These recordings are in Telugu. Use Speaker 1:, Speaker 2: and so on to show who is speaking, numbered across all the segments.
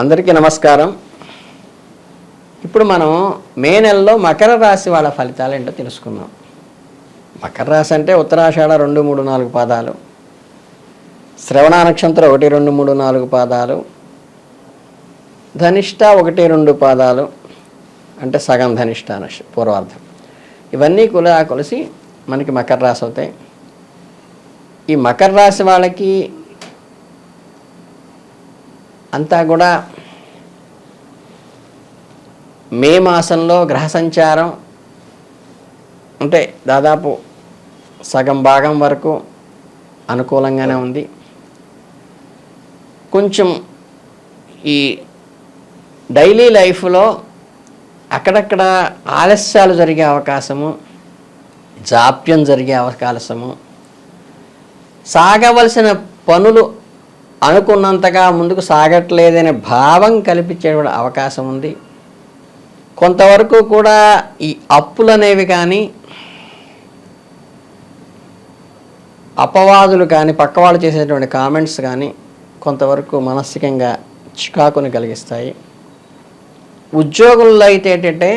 Speaker 1: అందరికీ నమస్కారం. ఇప్పుడు మనం మే నెలలో మకర రాశి వాళ్ళ ఫలితాలు ఏంటో తెలుసుకుందాం. మకర రాశి అంటే ఉత్తరాషాఢ రెండు మూడు నాలుగు పాదాలు. శ్రవణ నక్షత్రం ఒకటి రెండు మూడు నాలుగు పాదాలు. ధనిష్ట ఒకటి రెండు పాదాలు. అంటే సగం ధనిష్ట పూర్వార్థం ఇవన్నీ కూడా కొలిసి మనకి మకర రాశి అవుతాయి. ఈ మకర రాశి వాళ్ళకి అంతా కూడా మే మాసంలో గ్రహ సంచారం అంటే దాదాపు సగం భాగం వరకు అనుకూలంగానే ఉంది. కొంచెం ఈ డైలీ లైఫ్లో అక్కడక్కడ ఆలస్యాలు జరిగే అవకాశము జాప్యం జరిగే అవకాశము సాగవలసిన పనులు అనుకున్నంతగా ముందుకు సాగట్లేదనే భావం కల్పించే అవకాశం ఉంది. కొంతవరకు కూడా ఈ అప్పులు అనేవి కానీ అపవాదులు కానీ పక్కవాళ్ళు చేసేటువంటి కామెంట్స్ కానీ కొంతవరకు మానసికంగా చికాకుని కలిగిస్తాయి. ఉద్యోగుల్లో అయితే ఏంటంటే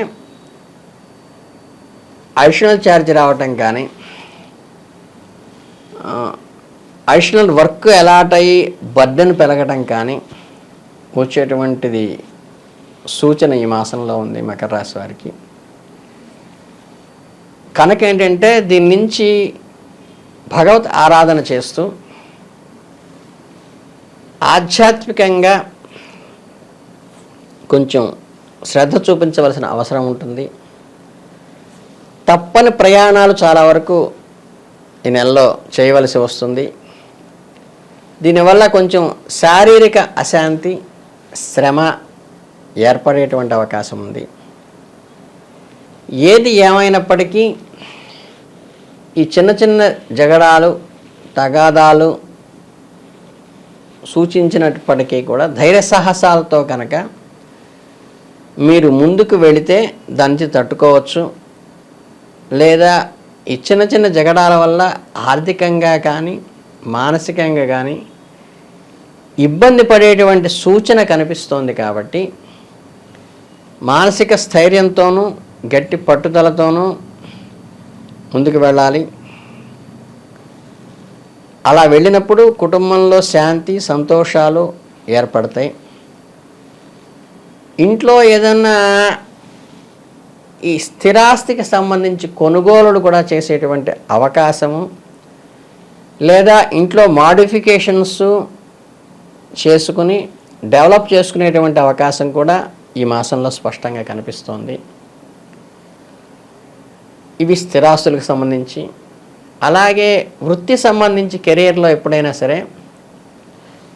Speaker 1: అడిషనల్ ఛార్జ్ రావటం కానీ అడిషనల్ వర్క్ అలాట్ అయ్యి బర్డెన్ పెరగటం కానీ వచ్చేటువంటిది సూచన ఈ మాసంలో ఉంది మకర రాశి వారికి. కనుక ఏంటంటే దీని నుంచి భగవత్ ఆరాధన చేస్తూ ఆధ్యాత్మికంగా కొంచెం శ్రద్ధ చూపించవలసిన అవసరం ఉంటుంది. తప్పని ప్రయాణాలు చాలా వరకు ఈ నెలలో చేయవలసి వస్తుంది. దీనివల్ల కొంచెం శారీరక అశాంతి శ్రమ ఏర్పడేటువంటి అవకాశం ఉంది. ఏది ఏమైనప్పటికీ ఈ చిన్న చిన్న జగడాలు తగాదాలు సూచించినప్పటికీ కూడా ధైర్య సాహసాలతో కనుక మీరు ముందుకు వెళితే దానికి తట్టుకోవచ్చు. లేదా ఈ చిన్న చిన్న జగడాల వల్ల ఆర్థికంగా కానీ మానసికంగా కానీ ఇబ్బంది పడేటువంటి సూచన కనిపిస్తోంది కాబట్టి మానసిక స్థైర్యంతోనూ గట్టి పట్టుదలతోనూ ముందుకు వెళ్ళాలి. అలా వెళ్ళినప్పుడు కుటుంబంలో శాంతి సంతోషాలు ఏర్పడతాయి. ఇంట్లో ఏదన్నా ఈ స్థిరాస్తికి సంబంధించి కొనుగోలులు కూడా చేసేటువంటి అవకాశము లేదా ఇంట్లో మాడిఫికేషన్స్ చేసుకుని డెవలప్ చేసుకునేటువంటి అవకాశం కూడా ఈ మాసంలో స్పష్టంగా కనిపిస్తోంది. ఇవి స్థిరాస్తులకు సంబంధించి. అలాగే వృత్తి సంబంధించి కెరీర్లో ఎప్పుడైనా సరే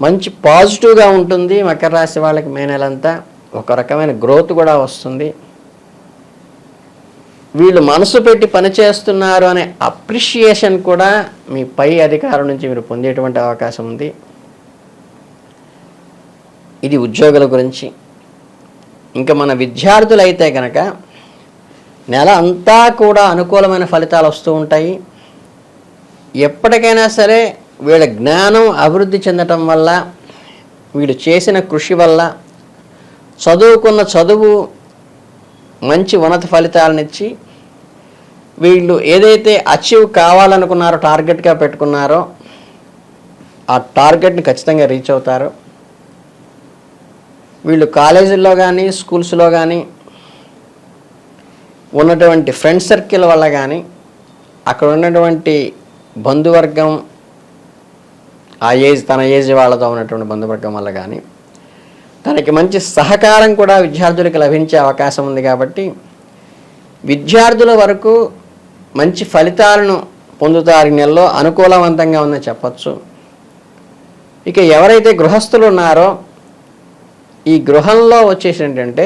Speaker 1: మంచి పాజిటివ్గా ఉంటుంది మకర రాశి వాళ్ళకి మే నెలంతా. ఒక రకమైన గ్రోత్ కూడా వస్తుంది. వీళ్ళు మనసు పెట్టి పనిచేస్తున్నారు అనే అప్రిషియేషన్ కూడా మీ పై అధికారం నుంచి మీరు పొందేటువంటి అవకాశం ఉంది. ఇది ఉద్యోగుల గురించి. ఇంకా మన విద్యార్థులైతే కనుక నెల అంతా కూడా అనుకూలమైన ఫలితాలు వస్తూ ఉంటాయి. ఎప్పటికైనా సరే వీళ్ళ జ్ఞానం అభివృద్ధి చెందటం వల్ల వీళ్ళు చేసిన కృషి వల్ల చదువుకున్న చదువు మంచి ఉన్నత ఫలితాలనిచ్చి వీళ్ళు ఏదైతే అచీవ్ కావాలనుకున్నారో టార్గెట్గా పెట్టుకున్నారో ఆ టార్గెట్ని ఖచ్చితంగా రీచ్ అవుతారు. వీళ్ళు కాలేజీల్లో కానీ స్కూల్స్లో కానీ ఉన్నటువంటి ఫ్రెండ్ సర్కిల్ వల్ల కానీ అక్కడ ఉన్నటువంటి బంధువర్గం ఆ ఏజ్ తన ఏజ్ వాళ్ళతో ఉన్నటువంటి బంధువర్గం వల్ల కానీ తనకి మంచి సహకారం కూడా విద్యార్థులకు లభించే అవకాశం ఉంది కాబట్టి విద్యార్థుల వరకు మంచి ఫలితాలను పొందుతారు నెలలో అనుకూలవంతంగా ఉందని చెప్పచ్చు. ఇక ఎవరైతే గృహస్థులు ఉన్నారో ఈ గృహంలో వచ్చేసి ఏంటంటే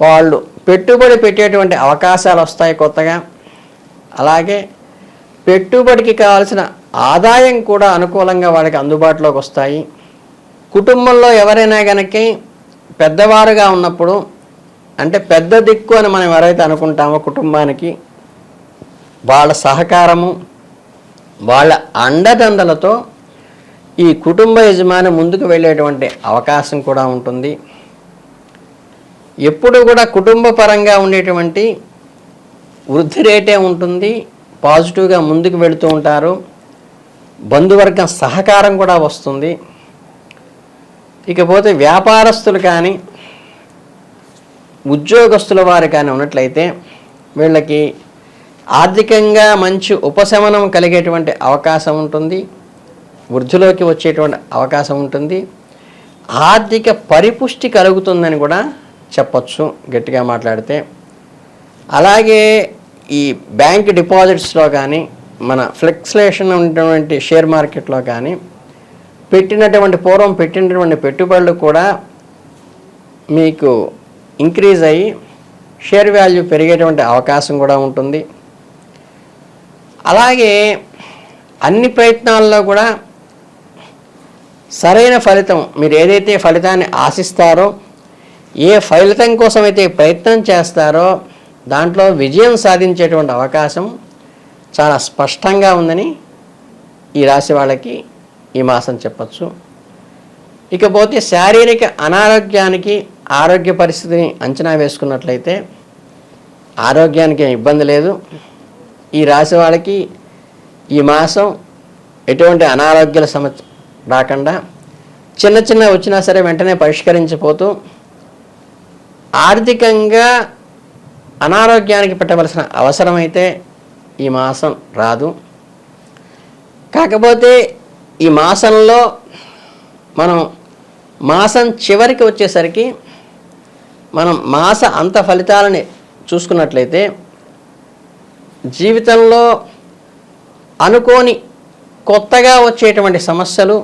Speaker 1: వాళ్ళు పెట్టుబడి పెట్టేటువంటి అవకాశాలు వస్తాయి కొత్తగా. అలాగే పెట్టుబడికి కావాల్సిన ఆదాయం కూడా అనుకూలంగా వాళ్ళకి అందుబాటులోకి వస్తాయి. కుటుంబంలో ఎవరైనా కనుక పెద్దవారుగా ఉన్నప్పుడు అంటే పెద్ద దిక్కు అని మనం ఎవరైతే అనుకుంటామో కుటుంబానికి వాళ్ళ సహకారము వాళ్ళ అండదండలతో ఈ కుటుంబ యజమాని ముందుకు వెళ్ళేటువంటి అవకాశం కూడా ఉంటుంది. ఎప్పుడు కూడా కుటుంబ పరంగా ఉండేటువంటి వృద్ధి రేటే ఉంటుంది. పాజిటివ్గా ముందుకు వెళుతూ ఉంటారు. బంధువర్గం సహకారం కూడా వస్తుంది. ఇకపోతే వ్యాపారస్తులు కానీ ఉద్యోగస్తుల వారు కానీ ఉన్నట్లయితే వీళ్ళకి ఆర్థికంగా మంచి ఉపశమనం కలిగేటువంటి అవకాశం ఉంటుంది. వృద్ధిలోకి వచ్చేటువంటి అవకాశం ఉంటుంది. ఆర్థిక పరిపుష్టి కలుగుతుందని కూడా చెప్పచ్చు గట్టిగా మాట్లాడితే. అలాగే ఈ బ్యాంక్ డిపాజిట్స్లో కానీ మన ఫ్లెక్స్లేషన్ ఉన్నటువంటి షేర్ మార్కెట్లో కానీ పెట్టినటువంటి పూర్వం పెట్టినటువంటి పెట్టుబడులు కూడా మీకు ఇంక్రీజ్ అయ్యి షేర్ వాల్యూ పెరిగేటువంటి అవకాశం కూడా ఉంటుంది. అలాగే అన్ని ప్రయత్నాల్లో కూడా సరైన ఫలితం మీరు ఏదైతే ఫలితాన్ని ఆశిస్తారో ఏ ఫలితం కోసం అయితే ప్రయత్నం చేస్తారో దాంట్లో విజయం సాధించేటువంటి అవకాశం చాలా స్పష్టంగా ఉందని ఈ రాశి వాళ్ళకి ఈ మాసం చెప్పచ్చు. ఇకపోతే శారీరక అనారోగ్యానికి ఆరోగ్య పరిస్థితిని అంచనా వేసుకున్నట్లయితే ఆరోగ్యానికి ఏం ఇబ్బంది లేదు. ఈ రాశి వాళ్ళకి ఈ మాసం ఎటువంటి అనారోగ్యాల సమస్య రాకుండా చిన్న చిన్న వచ్చినా సరే వెంటనే పరిష్కరించిపోతూ ఆర్థికంగా అనారోగ్యానికి పెట్టవలసిన అవసరమైతే ఈ మాసం రాదు. కాకపోతే ఈ మాసంలో మనం మాసం చివరికి వచ్చేసరికి మనం మాస అంత ఫలితాలని చూసుకున్నట్లయితే జీవితంలో అనుకోని కొత్తగా వచ్చేటువంటి సమస్యలు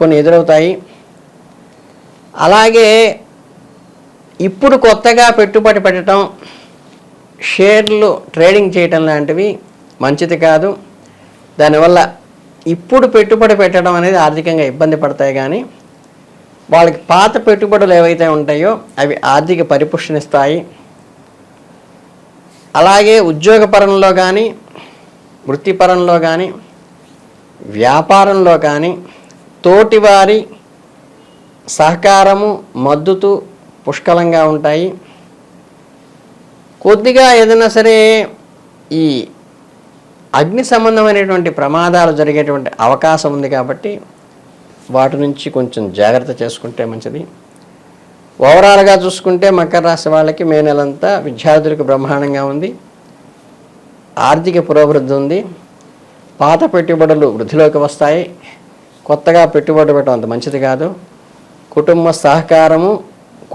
Speaker 1: కొన్ని ఎదురవుతాయి. అలాగే ఇప్పుడు కొత్తగా పెట్టుబడి పెట్టడం షేర్లు ట్రేడింగ్ చేయటం లాంటివి మంచిది కాదు. దానివల్ల ఇప్పుడు పెట్టుబడి పెట్టడం అనేది ఆర్థికంగా ఇబ్బంది పడతాయి కానీ వాళ్ళకి పాత పెట్టుబడులు ఏవైతే ఉంటాయో అవి ఆర్థిక పరిపుష్టినిస్తాయి. అలాగే ఉద్యోగపరంలో కానీ వృత్తిపరంలో కానీ వ్యాపారంలో కానీ తోటివారి సహకారము మద్దతు పుష్కలంగా ఉంటాయి. కొద్దిగా ఏదైనా సరే ఈ అగ్ని సంబంధమైనటువంటి ప్రమాదాలు జరిగేటువంటి అవకాశం ఉంది కాబట్టి వాటి నుంచి కొంచెం జాగ్రత్త చేసుకుంటే మంచిది. ఓవరాల్గా చూసుకుంటే మకర రాశి వాళ్ళకి మే నెలంతా విద్యార్థులకు బ్రహ్మాండంగా ఉంది. ఆర్థిక పురోభివృద్ధి ఉంది. పాత పెట్టుబడులు వృద్ధిలోకి వస్తాయి. కొత్తగా పెట్టుబడి పెట్టడం అంత మంచిది కాదు. కుటుంబ సహకారము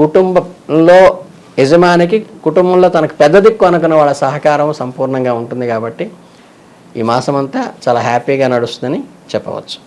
Speaker 1: కుటుంబంలో యజమానికి కుటుంబంలో తనకు పెద్ద దిక్కు అనుకున్న వాళ్ళ సహకారం సంపూర్ణంగా ఉంటుంది కాబట్టి ఈ మాసం అంతా చాలా హ్యాపీగా నడుస్తుందని చెప్పవచ్చు.